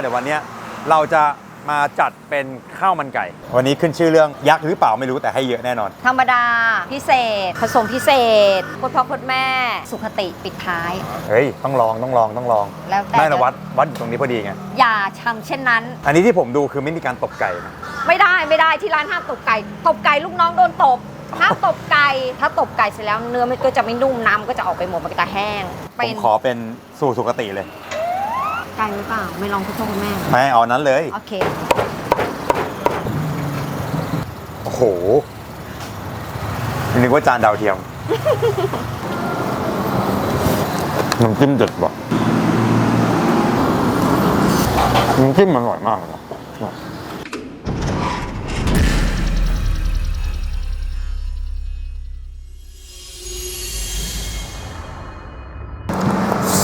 เดี๋ยววันเนี้ยเราจะมาจัดเป็นข้าวมันไก่ วันนี้ขึ้นชื่อเรื่องยักษ์หรือเปล่าไม่รู้แต่ให้เยอะแน่นอน ธรรมดา พิเศษ ผสมพิเศษโคตรพ่อโคตรแม่ สุขติปิดท้าย เฮ้ย ต้องลองต้องลองต้องลองแล้วแต่ ไม่ละจะวัดวัดอยู่ตรงนี้พอดีไง อย่าทำเช่นนั้น อันนี้ที่ผมดูคือไม่มีการตบไก่นะ ไม่ได้ไม่ได้ที่ร้านห้ามตบไก่ ตบไก่ลูกน้องโดนตบห้ามตบไก่ถ้าตบไก่เสร็จแล้วเนื้อมันก็จะไม่นุ่มน้ำก็จะออกไปหมดมันก็จะแห้งผเป็มนขอเป็นสู่สุคติเลย ไก่หรือเปล่า ไม่ลองคุณพ่อคุณแม่ไม่เอานั้นเลย โอเค โอ้โห นึกว่าจานดาวเทียม น้ำจิ้มเด็ดว่ะน้ำจิ้มมันอร่อยมากเลยนะ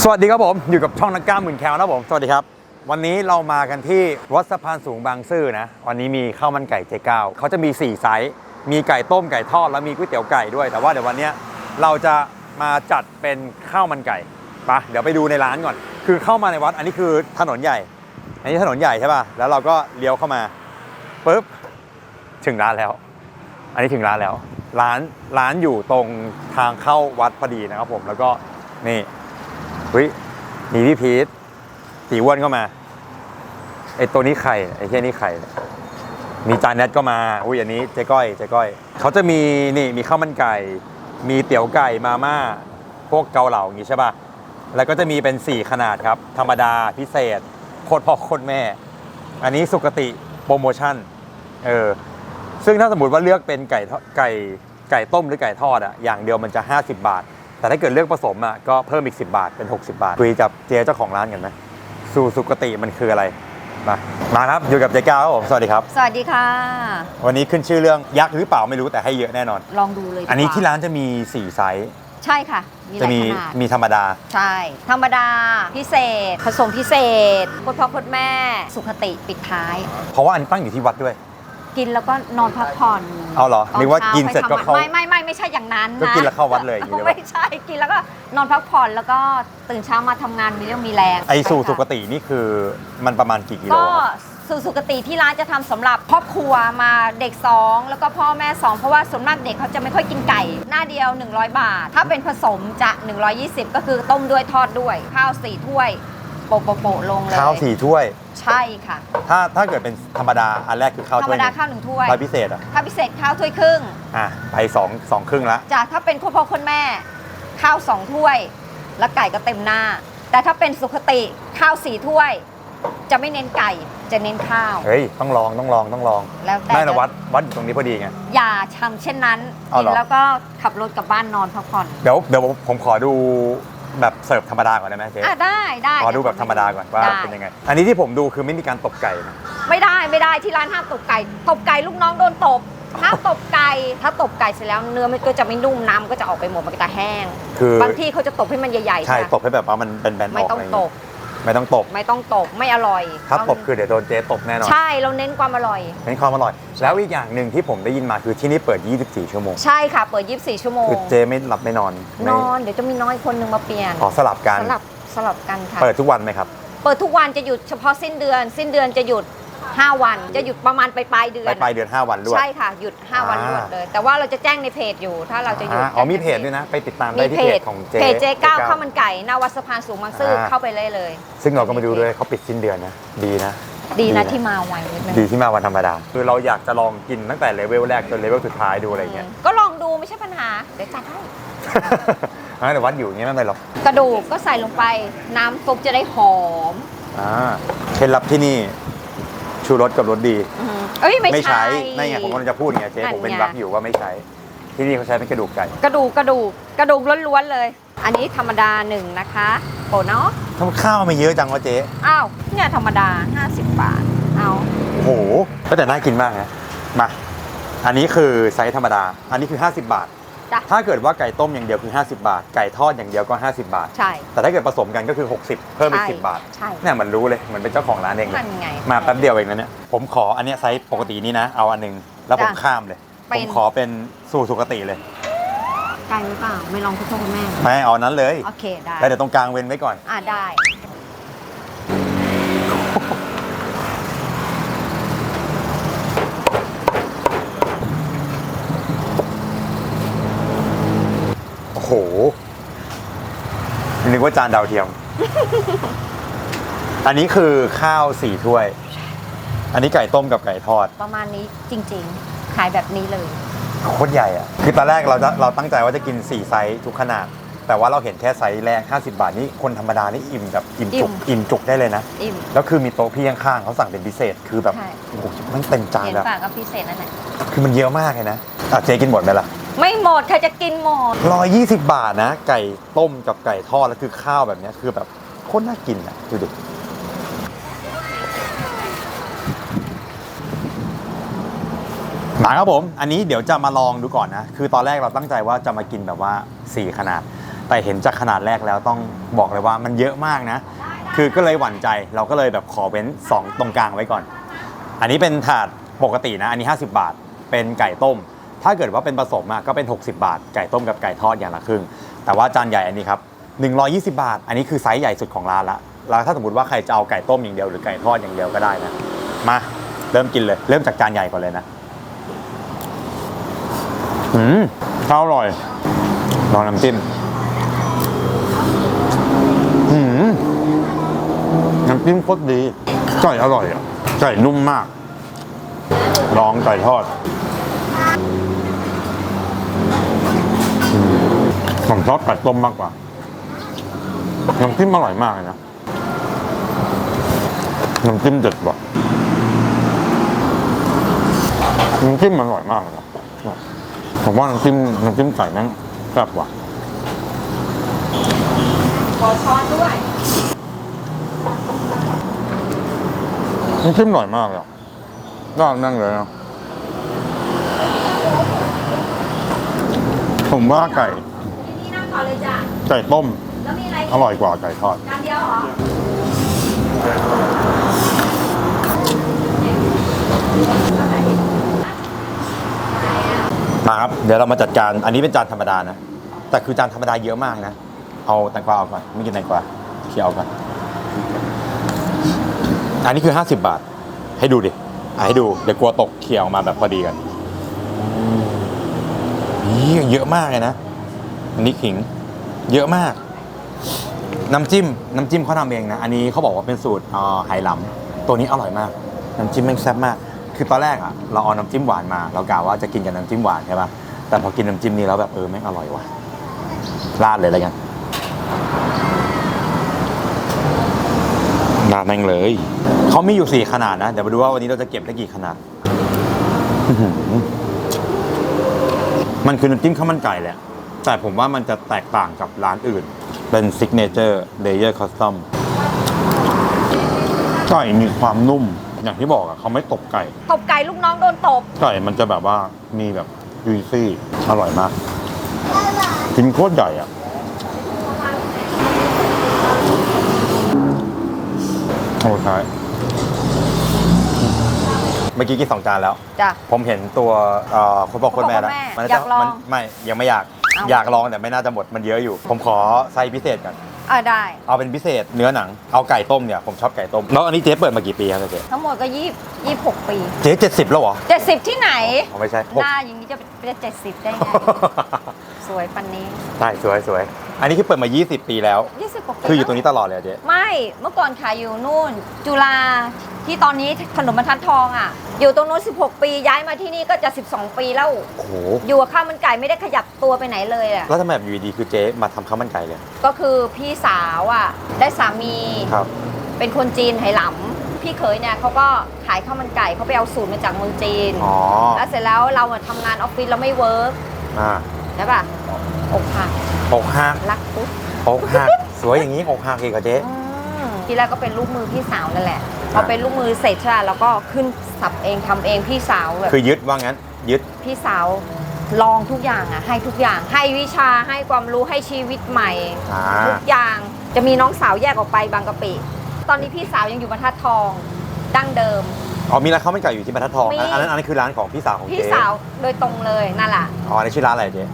สวัสดีครับผมอยู่กับช่องนักกล้ามหมื่นแคลนะผม สวัสดีครับ วันนี้เรามากันที่วัดสะพานสูงบางซื่อนะ วันนี้มีข้าวมันไก่เจ๊ก้าวเขาจะมี 4 ไซส์มีไก่ต้มไก่ทอดแล้วมีก๋วยเตี๋ยวไก่ด้วย แต่ว่าเดี๋ยววันนี้เราจะมาจัดเป็นข้าวมันไก่ไปะเดี๋ยวไปดูในร้านก่อน คือเข้ามาในวัด อันนี้คือถนนใหญ่ อันนี้ถนนใหญ่ใช่ป่ะแล้วเราก็เลี้ยวเข้ามาปุ๊บถึงร้านแล้ว อันนี้ถึงร้านแล้ว ร้านร้านอยู่ตรงทางเข้าวัดพอดีนะครับผมแล้วก็นี่ เฮ้ยมีพี่พีทตีอ้วนก็มาไอตัวนี้ไข่ไอเที่ยนี่ไข่มีจานแนทก็มาอุ้ยอันนี้เจ๊ก้อยเจ๊ก้อยเขาจะมีนี่มีข้าวมันไก่ มีเตี๋ยวไก่มาม่าพวกเกาเหลาอย่างงี้ใช่ป่ะแล้วก็จะมีเป็น 4 ขนาดครับ ธรรมดาพิเศษโคตรพ่อโคตรแม่ อันนี้สุกติโปรโมชั่นเออซึ่งถ้าสมมติว่าเลือกเป็นไก่ไก่ไก่ต้มหรือไก่ทอดอะอย่างเดียวมันจะ 50 บาท แต่ถ้าเกิดเลือกผสมอะก็เพิ่มอีก 10 บาทเป็น 60 บาทคุยกับเจ๊เจ้าของร้านกันไหมสู่สุกติมันคืออะไรมามาครับอยู่กับเจ๊ก้าวครับผมสวัสดีครับ สวัสดีค่ะ วันนี้ขึ้นชื่อเรื่องยักษ์หรือเปล่าไม่รู้แต่ให้เยอะแน่นอน ลองดูเลยดีกว่อันนี้ที่ร้านจะมี 4 ไซส์ใช่ค่ะ มีหจะลายมีขนาด มีธรรมดา ใช่ ธรรมดา พิเศษ ผสมพิเศษโคตรพ่อโคตรแม่ สุขติปิดท้าย เพราะว่าอันนี้ตั้งอยู่ที่วัดด้วย กินแล้วก็นอนพักผ่อนเอาเหรอตนึกว่าช้กินเสร็จก็ไปทำเข้าไม่ไม่ไม่ไม่ใช่อย่างนั้นก็นะกินแล้วเข้าวัดเลยอย่างนี้หรือเปล่าไม่ใช่กินแล้วก็นอนพักผ่อนแล้วก็ตื่นเช้ามาทำงานมีเรื่องมีแรงไอสู่ใช่ค่ะสุกตินี่คือมันประมาณกี่กิโลก็ครับสู่สุกติที่ร้านจะทำสำหรับครอบครัวมาเด็ก2แล้วก็พ่อแม่2เพราะว่าส่วนมากเด็กเขาจะไม่ค่อยกินไก่ หน้าเดียว 100 บาท ถ้าเป็นผสมจะ 120 ก็คือต้มด้วยทอดด้วย ข้าวสี่ถ้วย โปะโปะโปะลงเลยข้าวสี่ถ้วย ใช่ค่ะ ถ้าถ้าเกิดเป็นธรรมดาอันแรกคือข้าวธรถ้รวมยหดานึ่งข้าวหนึ่งถ้วยใบพิเศษอะถ้าพิเศษข้าวถ้วยครึ่งอะไปสองสองครึ่งละจ้ะถ้าเป็นคุณพ่อคุณแม่ ข้าวสองถ้วย แล้วไก่ก็เต็มหน้า แต่ถ้าเป็นสุขติข้าวสี่ถ้วย จะไม่เน้นไก่จะเน้นข้าว เฮ้ยต้องลองต้องลองต้องลองแล้วแต่ไม่ละจะวัดวัดอยู่ตรงนี้พอดีไง อย่าทำเช่นนั้นเอากิเหรอแล้วก็ขับรถกลับบ้านนอนพักผ่อน เดี๋ยวเดี๋ยวผมขอดู แบบเสิร์ฟธรรมดาก่อนได้ไหมเจ๊อะได้ได้ขอดูแบบธรรมดาก่อนว่าได้ เป็นยังไง อันนี้ที่ผมดูคือไม่มีการตบไก่นะไม่ได้ไม่ได้ที่ร้านห้ามตบไก่ ตบไก่ลูกน้องโดนตบห้ามตบไก่ถ้าตบไก่เสร็จแล้วเนื้อมันก็จะไม่นุ่มน้ำก็จะออกไปหมดมันก็จะแห้ง คือ บางที่เขาจะตบให้มันใหญ่ๆใช่ค่ะตบให้แบบว่ามันเป็นแบนๆอไม่อกต้ออะงไรอย่างตเงี้บย ไม่ต้องตบ ไม่ต้องตบไม่อร่อยถ้าตบเรคือเดี๋ยวโดนเจ๊ตบแน่นอน ใช่เราเน้นความอร่อยเป็นความอร่อย แล้วอีกอย่างหนึ่งที่ผมได้ยินมาคือที่นี่เปิด 24 ชั่วโมง ใช่ค่ะ เปิด 24 ชั่วโมงคือเจ๊ไม่หลับไม่นอนนไม่อนเดี๋ยวจะมีน้อยคนหนึ่งมาเปลี่ยนขอสลับกันสลับสลับกันค่ะ เปิดทุกวันไหมครับ เปิดทุกวันจะหยุดเฉพาะสิ้นเดือน สิ้นเดือนจะหยุด 5 วันจะหยุดประมาณปลายปลายๆเดือไปนปลายเดือน 5 วันรวด ใช่ค่ะ หยุด 5 วันอ่ารวดเลย แต่ว่าเราจะแจ้งในเพจอยู่ถ้าเราจะหยุดอ่าอ๋อมีเพจด้วยนะ ไปติดตามได้มีที่เพเพจจของเจ๊เพจเจ๊ก้าวเจ๊ข้าวมันไก่หนาวัดสะพานสูงบางซื่ออาเข้าไปเลยเลย ซึ่งเราก็มาดูด้วยเขาปิดสิ้นเดือนนะ ดีนะดีนะที่มาไวนิดนึงดีที่มาวันธรรมดา คือเราอยากจะลองกินตั้งแต่เลเวลแรกจนเลเวลสุดท้ายดูอะไรเงี้ยอืมก็ลองดูไม่ใช่ปัญหาเดี๋ยวจัดให้อ่าแต่วัดอยู่อย่างเงี้ยไม่เป็นไรหรอกกระดูกก็ใส่ลงไปน้ำซุปจะได้หอมอ่าเคล็ดลับที่นี่ ชูรสกับรสดี อืมเอ้ย ไม่ไม่ใช่ใช้นั่นไงผมกำลังจะพูดไงเจ๊นั่นผมเป็นไงรักอยู่ว่าไม่ใช้ ที่นี่เขาใช้เป็นกระดูกไก่กระดูกกระดูกกระดูกล้วนๆเลย อันนี้ธรรมดาหนึ่งนะคะโปะเนาะทำข้าวไม่เยอะจังวะเจ๊อ้าวเนี่ยธรรมดา 50 บาท เอาโอ้โหก็แต่น่ากินมากนะมา อันนี้คือไซส์ธรรมดา อันนี้คือ 50 บาท จ้ะ ถ้าเกิดว่าไก่ต้มอย่างเดียวคือ 50 บาท ไก่ทอดอย่างเดียวก็ 50 บาท ใช่ แต่ถ้าเกิดผสมกันก็คือ 60 เพิ่มอีกใช่10 บาทใช่เนี่ยเหมันรู้เลยเหมือนเป็นเจ้าของร้านเองเลนั่ยนไง มาแป๊บเดียวเองนะเนี่ยผมขออันเนี้ยไซส์ปกตินี้นะ เอาอันหนึงแล้วผมจ้ะข้ามเลย เป็ผน มขอเป็นสู่สุกติเลยไก่หรือเปล่า ไม่ลองคุณพ่อคุณแม่ ไม่เอานั้นเลยโอเคได้แล้วเดี๋ยวตรงกลางเว้นไว้ก่อน อ่าได้ ว่าจานดาวเทียม อันนี้คือข้าวสี่ถ้วย อันนี้ไก่ต้มกับไก่ทอด ประมาณนี้จริงๆ ขายแบบนี้เลย โคตรใหญ่อะคือตอนแรกเราจะเราตั้งใจว่าจะกิน 4 ไซส์ทุกขนาด แต่ว่าเราเห็นแค่ไซส์แรก 50 บาทนี่คนธรรมดานี่อิ่มแบบอิ่มจุก อิ่มอิ่มจุกได้เลยนะ อิ่ม แล้วคือมีโต๊ะพี่ข้างๆเขาสั่งเป็นพิเศษ คือแบบใช่ โอ้โหมันเต็มจานเห็นแล้วปากก็พิเศษนั่นแหละ คือมันเยอะมากเลยนะอะเจ๊กินหมดไหมล่ะ ไม่หมดใครจะกินหมดร้อยยี่สิบบาทนะ ไก่ต้มกับไก่ทอดแล้วคือข้าวแบบเนี้ยคือแบบโคตรน่ากินอะดูดิมาครับผม อันนี้เดี๋ยวจะมาลองดูก่อนนะ คือตอนแรกเราตั้งใจว่าจะมากินแบบว่า 4 ขนาด แต่เห็นจากขนาดแรกแล้วต้องบอกเลยว่ามันเยอะมากนะ คือก็เลยหวั่นใจเราก็เลยแบบขอเว้น 2 ตรงกลางไว้ก่อน อันนี้เป็นถาดปกตินะ อันนี้ 50 บาท เป็นไก่ต้ม ถ้าเกิดว่าเป็นผสมอะก็เป็น 60 บาท ไก่ต้มกับไก่ทอดอย่างละครึ่ง แต่ว่าจานใหญ่อันนี้ครับ120 บาท อันนี้คือไซส์ใหญ่สุดของร้านละแล้วถ้าสมมติว่าใครจะเอาไก่ต้มอย่างเดียวหรือไก่ทอดอย่างเดียวก็ได้นะมาเริ่มกินเลย เริ่มจากจานใหญ่ก่อนเลยนะอืมข้าวอร่อยลองน้ำจิ้มอืมน้ำจิ้มโคตรดีไก่อร่อยอะไก่นุ่มมากลองไก่ทอดอืม ผมชอบไก่ต้มมากกว่าน้ำจิ้มอร่อยมากเลยนะน้ำจิ้มเด็ดว่ะน้ำจิ้มมันอร่อยมากเลยนะผมว่าน้ำจิ้มน้ำจิ้มไก่นั้นแซ่บว่ะขอช้อนด้วยน้ำจิ้มอร่อยมากเลยอะน่านั่งเลยนะผมว่าไก่ที่นี่นั่ง ก่อนเลยจ้ะไก่ต้มแล้วมีอะไรอร่อยกว่าไก่ทอดจานเดียวเหรอมาครับเดี๋ยวเรามาจัดการอันนี้เป็นจานธรรมดานะ แต่คือจานธรรมดาเยอะมากนะ เอาแตงกวาเอาก่อนไม่กินแตงกวาเคี่ยวเอาก่อนอันนี้คือ 50 บาท ให้ดูดิอะให้ดูเดี๋ยวกลัวตกเคี่ยวออกมาแบบพอดีกันนี่เยอะมากเลยนะ อันนี้ขิง เยอะมาก น้ำจิ้ม น้ำจิ้มเขาทำเองนะ อันนี้เขาบอกว่าเป็นสูตรออไหหลำตัวนี้อร่อยมาก น้ำจิ้มแม่งแซ่บมาก คือตอนแรกอะ เราเอาน้ำจิ้มหวานมา เรากะว่าจะกินกับน้ำจิ้มหวานใช่ปะแต่พอกินน้ำจิ้มนี้แล้วแบบเออแม่งอร่อยว่ะ ราดเลยแล้วกันราดแม่งเลย เขามีอยู่สี่ขนาดนะ เดี๋ยวมาดูว่าวันนี้เราจะเก็บได้กี่ขนาดมันคือน้ำจิ้มข้าวมันไก่แหละ แต่ผมว่ามันจะแตกต่างกับร้านอื่น เป็นซิกเนเจอร์เลเยอร์คอสตอมไก่มีความนุ่ม อย่างที่บอกอะเขาไม่ตบไก่ ตบไก่ลูกน้องโดนตบ ไก่มันจะแบบว่ามีแบบยุยซี่อร่อยมาก กินโคตรใหญ่อะโอ้ใช่เมื่อกี้กินสองจานแล้ว จ้ะ ผมเห็นตัวเอ่อคนบอกคนแม่แล้วคนบอกคนแม่มัอยากลอง มันไม่ยังไม่อยาก เอาอยากลองแต่ไม่น่าจะหมดมันเยอะอยู่ ผมขอไซส์พิเศษกันเออได้ เอาเป็นพิเศษเนื้อหนัง เอาไก่ต้มเนี่ยผมชอบไก่ต้ม แล้วอันนี้เจ๊เปิดมากี่ปีครับเจ๊ทั้งหมดก็ยี่ยี่หกปีเจ๊เจ็ดสิบแล้วเหรอเจ็ดสิบที่ไหน อ๋อไม่ใช่หน้าอย่างนี้จะเป็นเจ็ดสิบได้ไง สวยปันนี้ใช่สวยสวยอันนี้คือเปิดมา 20 ปีแล้ว ยี่สิบกว่าปีคืออยู่ตรงนี้ตลอดเลยอะเจ๊ ไม่เมื่อก่อนขายอยู่นู่น จุฬา ที่ตอนนี้ขนมบรรทัดทองอะ อยู่ตรงนู้น16 ปีย้ายมาที่นี่ก็จะ 12 ปีแล้ว โอ้โห อยู่กับข้าวมันไก่ไม่ได้ขยับตัวไปไหนเลยอะ แล้วทำไมแบบอยู่ดีๆคือเจ๊มาทำข้าวมันไก่เลย ก็คือพี่สาวอะ ได้สามีครับ เป็นคนจีนไหหลำพี่เขยเนี่ยเขาก็ขายข้าวมันไก่เขาไปเอาสูตรมาจากเมืองจีน อ๋อ แล้วเสร็จแล้วเราอะทำงานออฟฟิศเราไม่เวิร์กอ่าใช่ป่ะอกหักอกหักรักปุ๊บอกหัก สวยอย่างนี้อกหักอีกเหรอเจ๊ อืมทีแรกก็เป็นลูกมือพี่สาวนั่นแหละ พอเป็นลูกมือเสร็จใช่ไหมแล้วก็ขึ้นสับเองทำเองพี่สาวแบบคือยึดว่างั้น ยึดพี่สาวลองทุกอย่างอะให้ทุกอย่างให้วิชาให้ความรู้ให้ชีวิตใหม่ อ่าทุกอย่างจะมีน้องสาวแยกออกไปบางกะปิ ตอนนี้พี่สาวยังอยู่บรรทัดทองดั้งเดิม อ๋อมีร้านข้าวมันไก่อยู่ที่บรรทัดทองมี อันนั้นอันนั้นคือร้านของพี่สาวของพี่เจ๊สาวโดยตรงเลยนั่นแหละอ๋ออันนี้ชื่อร้านอะไรเจ๊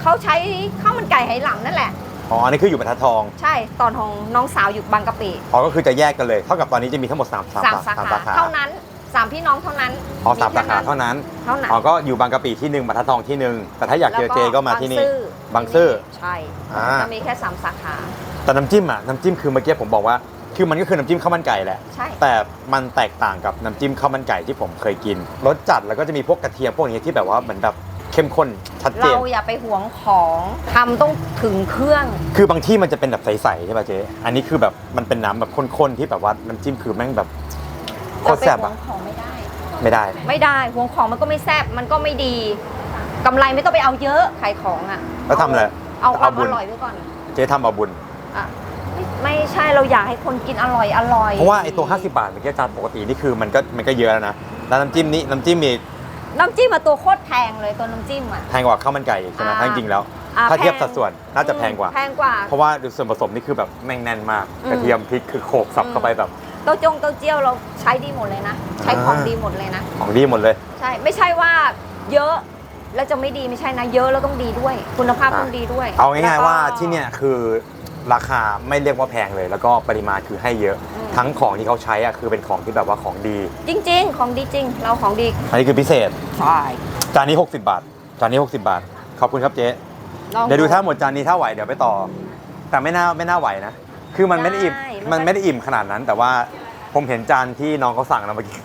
เขาใช้ข้าวมันไก่ไหหลำนั่นแหละ อ๋ออันนี้คืออยู่บรรทัดทองใช่ตอนของน้องสาวอยู่บางกะปิอ๋อก็คือจะแยกกันเลย เท่ากับตอนนี้จะมีทั้งหมด3ามสามสามสาสามขาสาขาเท่านั้นสามพี่น้องเท่านั้นอ๋อสามสาขาแค่เท่านั้นเท่านั้นอ๋อก็อยู่บางกะปิที่หนึ่งบรรทัดทองที่หนึ่งแต่ถ้าอยากเจอเจก็มาที่นี่บางบางซื่อใช่อ่าจะมีแค่สามสาขาแต่น้ำจิ้มอะน้ำจิ้มคือเมื่อกี้ผมบอกว่าคือมันก็คือน้ำจิ้มข้าวมันไก่แหละใช่แต่มันแตกต่างกับน้ำจิ้มข้าวมันไก่ที่ผมเคยกินรสจัดแล้วก็จะมีพวกกระเทียมพวกนี้ที่แบบว่าเหมือนแบบ เข้มข้นชัดเจเรานอย่าไปหวงของทำต้องถึงเครื่อง คือบางที่มันจะเป็นแบบใสๆใช่ป่ะเจ๊ อันนี้คือแบบมันเป็นน้ำแบบข้นๆที่แบบว่าน้ำจิ้มคือแม่งแบบโคเราตรไปแซ่บหวอะงของไม่ได้ ไม่ได้ ไม่ได้หวงของมันก็ไม่แซ่บมันก็ไม่ดีกำไรไม่ต้องไปเอาเยอะขายของอะแล้วทำอะไรเอาความเอาบุอญ ร่อยไว้ก่อนเจ๊ทำเอาบุญ อะไม่ไม่ใช่เราอยากให้คนกินอร่อยอร่อยเพราะว่าไอ้ตัว 50 บาทเมื่อกี้จานปกตินี่คือมันก็มันก็เยอะแล้วนะ แล้วน้ำจิ้มนี้น้ำจิ้มมี น้ำจิ้มมาตัวโคตรแพงเลยตัวน้ำจิ้มอะ แพงกว่าข้าวมันไก่อีกใช่ไหมอ่าถ้าจริงๆแล้ว อ่ถ้าเทียบแพง สัดส่วนน่าจะแพงกว่า แพงกว่า เพราะว่าส่วนผสมนี่คือแบบแม่งแน่นมากอืม กระเทียมพริกคือโขกสับอืมเข้าไปแบบเต้าจงเต้าเจี้ยวเราใช้ดีหมดเลยนะ ใช้ของอ่าดีหมดเลยนะ ของดีหมดเลย ใช่ ไม่ใช่ว่าเยอะแล้วจะไม่ดีไม่ใช่นะ เยอะแล้วต้องดีด้วย คุณภาพอ่าต้องดีด้วยเอาง่ายแล้ๆก็ว่าที่เนี่ยคือราคาไม่เรียกว่าแพงเลย แล้วก็ปริมาณคือให้เยอะอืม ทั้งของที่เขาใช้อะคือเป็นของที่แบบว่าของดี จริง ๆ ของดีจริง เราของดีอันนี้คือพิเศษ ใช่จานนี้ 60 บาท จานนี้ 60 บาท ขอบคุณครับเจ๊ลองเดี๋ยวดูถ้าหมดจานนี้ถ้าไหวเดี๋ยวไปต่อ แต่ไม่น่าไม่น่าไหวนะ คือมันไม่ได้อิ่มได้มันไม่ได้อิ่มขนาดนั้น แต่ว่าผมเห็นจานที่น้องเขาสั่งนะเมื่อกี้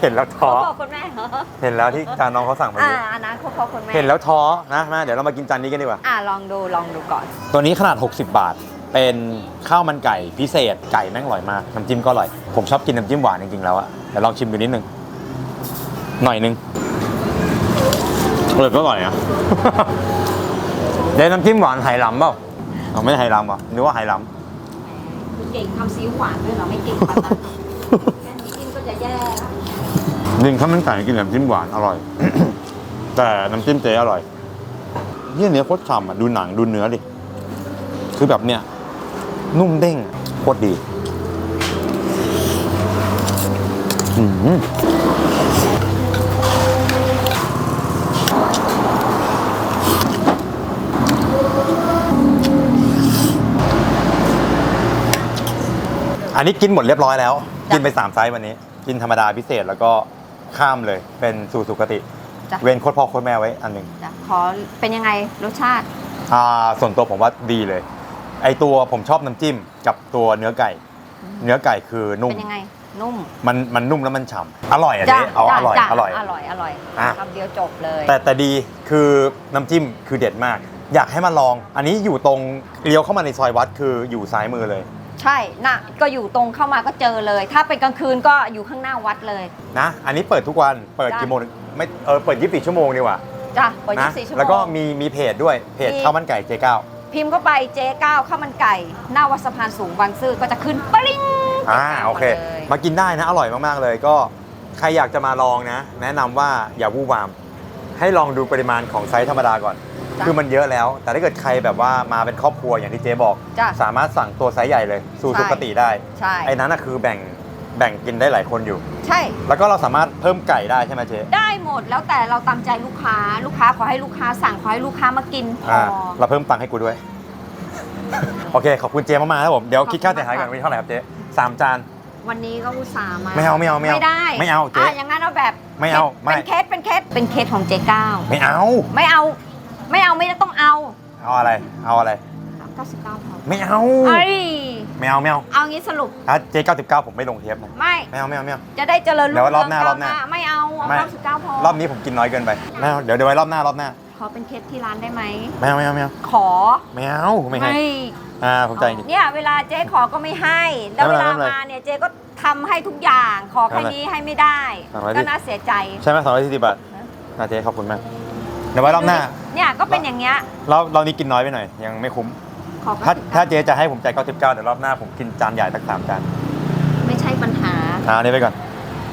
เห็นแล้วท้อ เขาบอกคุณแม่เหรอเห็นแล้วที่จานน้องเขาสั่งเมื่ออ่ากี้อันนั้นเขาเขาคุณแม่เห็นแล้วท้อนะมาเดี๋ยวเรามากินจานนี้กันดีกว่า อ่าลองดูลองดูก่อน ตัวนี้ขนาด 60 บาท เป็นข้าวมันไก่พิเศษไก่แม่งอร่อยมากน้ำจิ้มก็อร่อย ผมชอบกินน้ำจิ้มหวานจริงๆแล้วอะเดี๋ยวลองชิมดูนิดนึงหน่อยนึงเออก็อร่อยอะเดี๋ยวน้ำจิ้มหวานไหหลำเปล่าอ๋อไม่ใช่ไหหลำเหรอนึกว่าไหหลเก่งทำซีอิ๊วหวานด้วยเหรอไม่เก่งปานนั้นแค่นี้กินก็จะแย่แล้วำจริงข้าวมันไก่กินน้ำจิ้มหวานอร่อย แต่น้ำจิ้มเจ๊อร่อยเนี่ยเนื้อโคตรฉ่ำอะดูหนังดูเนื้อดิคือแบบเนี้ย นุ่มเด้งโคตรดีอืมอันนี้กินหมดเรียบร้อยแล้ว กินไป 3 ไซส์วันนี้ กินธรรมดาพิเศษแล้วก็ข้ามเลยเป็นสู่สุคติ จ้ะ เว้นโคตรพ่อโคตรแม่ไว้อันหนึ่งจ้ะขอเป็นยังไงรสชาติ อ่าส่วนตัวผมว่าดีเลย ไอตัวผมชอบน้ำจิ้มกับตัวเนื้อไก่ เนื้อไก่คือนุ่ม เป็นยังไง นุ่มมันมันนุ่มแล้วมันฉ่ำอร่อยอะจ้ะเจ๊เอาจ้ะอร่อยจ้ะอร่อย อร่อย อร่อยอะ คำเดียวจบเลยแต่แต่ดีคือน้ำจิ้มคือเด็ดมาก อยากให้มาลอง อันนี้อยู่ตรงเลี้ยวเข้ามาในซอยวัดคืออยู่ซ้ายมือเลย ใช่น่ะก็อยู่ตรงเข้ามาก็เจอเลย ถ้าเป็นกลางคืนก็อยู่ข้างหน้าวัดเลย นะ อันนี้เปิดทุกวันเปิดจ้ะ กี่โมงไม่เออเปิด 24 ชั่วโมงดีกว่าจ้ะเปิดนะ24ชั่วโมง แล้วก็มีมีเพจด้วยเพจมี ข้าวมันไก่เจ๊เก้า พิมพ์เข้าไปเจ๊ก้าวข้าวมันไก่ หน้าวัดสะพานสูงบางซื่อก็จะขึ้นปริ้งอ่าติดตมโอเคมาเลยมากินได้นะอร่อยมากๆเลย ก็ใครอยากจะมาลองนะ แนะนำว่าอย่าวู่วาม ให้ลองดูปริมาณของไซส์ธรรมดาก่อน จ้ะคือมันเยอะแล้ว แต่ถ้าเกิดใครแบบว่ามาเป็นครอบครัวอย่างที่เจ๊บอก จ้ะสามารถสั่งตัวไซส์ใหญ่เลย สู่ใช่ สุกติได้ ใช่ ไอ้นั้นน่ะคือแบ่งแบ่งกินได้หลายคนอยู่ ใช่ แล้วก็เราสามารถเพิ่มไก่ได้ใช่ไหมเจ๊ ได้ หมด แล้วแต่เราตามใจลูกค้า ลูกค้าขอให้ลูกค้าสั่งขอให้ลูกค้ามากินพออ่าเราเพิ่มตังค์ให้กูด้วย โอเค ขอบคุณเจ๊มากๆครับผม เดี๋ยวคิดค่าเสียหายก่อนวันนี้เท่าไหร่ครับเจ๊สามจาน วันนี้ก็อุตส่าห์มาไม่เอาไม่เอาไม่เอาไม่ได้ไม่เอาเจ๊ อะอย่างนั้นเอาแบบไม่เอาไม่ เป็นเคสเป็นเคสเป็นเคสของเจ๊ก้าวไม่เอา ไม่เอา ไม่เอาไม่ต้องเอาเอาอะไร เอาอะไร 99พอไม่เอา เอ้ย ไม่เอาไม่เอาเอางี้สรุปถ้าเจ๊99ผมไม่ลงเทปนะไม่ไม่เอาไม่เอาไม่เอา จะได้เจริญรุ่งเดี๋ยวเรืรอองบหน้า ก้วรอบหน้าไม่เอาเอาไม่99พอรอบนี้ผมกินน้อยเกินไปไม่เอาเดี๋ยวเดี๋ยวไว้รอบหน้ารอบหน้าขอเป็นเคสที่ร้านได้ไหมไม่เอาไม่เอาไม่เอาขอไม่เอาไม่ให้อ่าผมใจจริง เนี่ยเวลาเจ๊ขอก็ไม่ให้ แล้วไม่เวเป็นไรลาไม่เป็นไรมาเนี่ยเจ๊ก็ทำให้ทุกอย่างขอแค่ไม่เป็นไรนี้ให้ไม่ได้สองร้อยก็ดิน่าเสียใจใช่ไหมสองร้อยสี่สิบบาทน่าเจ๊ขอบคุณมากเดี๋ยวไว้รอบหน้า เนี่ยก็เป็นอย่างเงี้ย เราเรานี้กินน้อยไปหน่อยยังไม่คุ้ม ขอถ้า99ถ้าเจ๊จะให้ผมจ่าย99เดี๋ยวรอบหน้าผมกินจานใหญ่สักสามจานไม่ใช่ปัญหา อ่าอันนี่ไปก่อน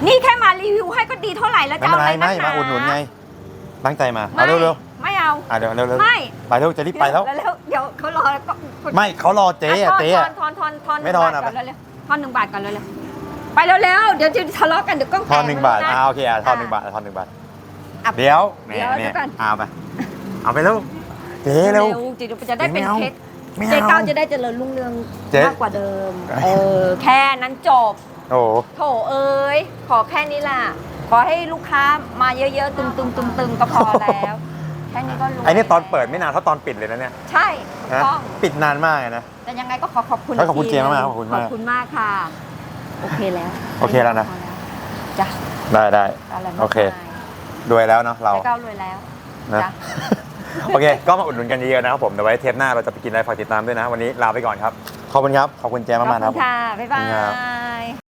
นี่แค่มารีวิวให้ก็ดีเท่าไหร่แล้วไม่จะเป็เอานอะไรไรไม่นักหนามาอุดหนุนไง ตั้งใจมาไม่เอาเร็วไม่เอา ๆอ่าเดี๋ยวเร็วๆไม่ ไปเร็วจะรีบไปแล้วเร็วๆเดี๋ยวเขารอแล้วก็ไม่เขารอเจ๊อะอะทอนเจ๊ทออะนทอนทอนทอนไม่ทอนหงบาทอะ ก่อนเร็วๆทอนหนึ่งบาทก่อนเร็วๆไปเร็วๆเดี๋ยวจะทะเลาะกันเดี๋ยวกล้องทอนหนึ่งบาทแตกอ่านะโอเคอะทอนหนึ่งบาทอะทอนหนึ่งบาท อะ เดี๋ยวเดี๋ยวเนี่ยเดี๋ยวก่อน เอาไป เอาไปเร็วเจ๊เร็วจริงๆจะได้เป็นไม่เอาเคส ไม่เจ๊เอา ก้าวจะได้เจริญรุ่งเรืองเจ๊ มากกว่าเดิม เออ แค่นั้นจบ โอ้โหโถเอ้ย ขอแค่นี้ล่ะ ขอให้ลูกค้ามาเยอะๆ ตึงๆตึงๆก็พอแล้ว แค่นี้ก็รู้ไอ้นี่ตอนเปิดไม่นานเท่าตอนปิดเลยนะเนี่ยใช่โนะต้อง ปิดนานมากเลยนะ แต่ยังไงก็ขอขอบคุณเฮ้ยขอบคุณกทีเจมส์มากนึงขอบคุณมากขอบคุณมากค่ะ โอเคแล้วโอเคแล้วนะพอจ้ะได้ได้ อะไรมากโอเค มายรวยแล้วเนาะเรา แล้วก็รวยแล้วนะ จ้ะ โอเค ก็มาอุดหนุนกันเยอะๆนะครับผมเดี๋ยวไว้เทปหน้าเราจะไปกินอะไรฝากติดตามด้วยนะ วันนี้ลาไปก่อนครับ ขอบคุณครับ ขอบคุณแจมขอบมากๆนะคคุรับผมณค่ะ บ๊ายบาครับ ย